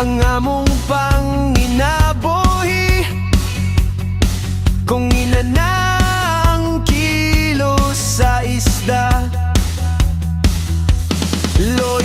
ang among panginabuhi. Kung ilan na ang kilo sa isda. Lord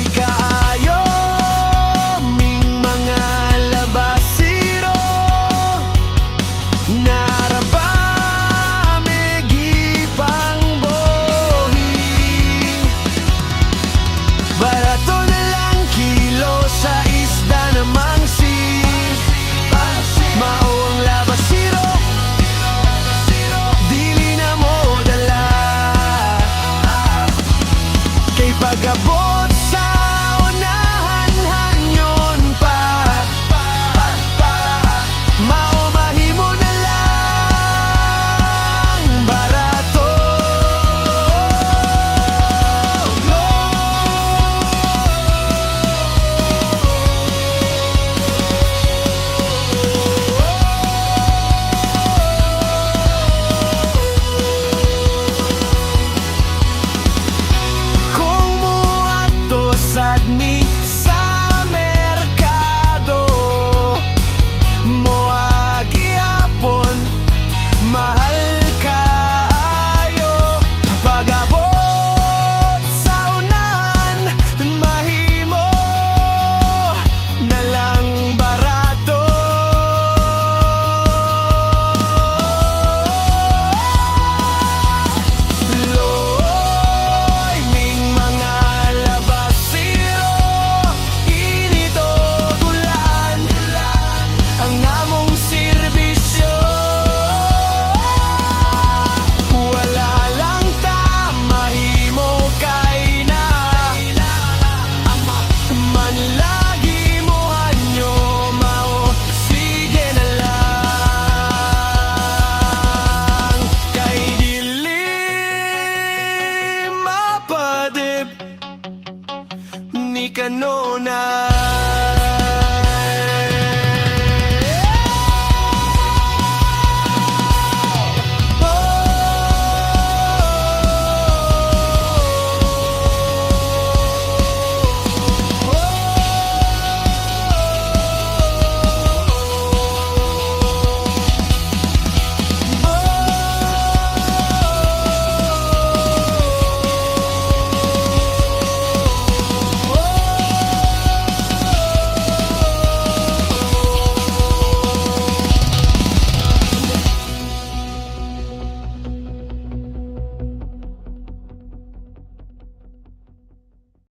ni kanona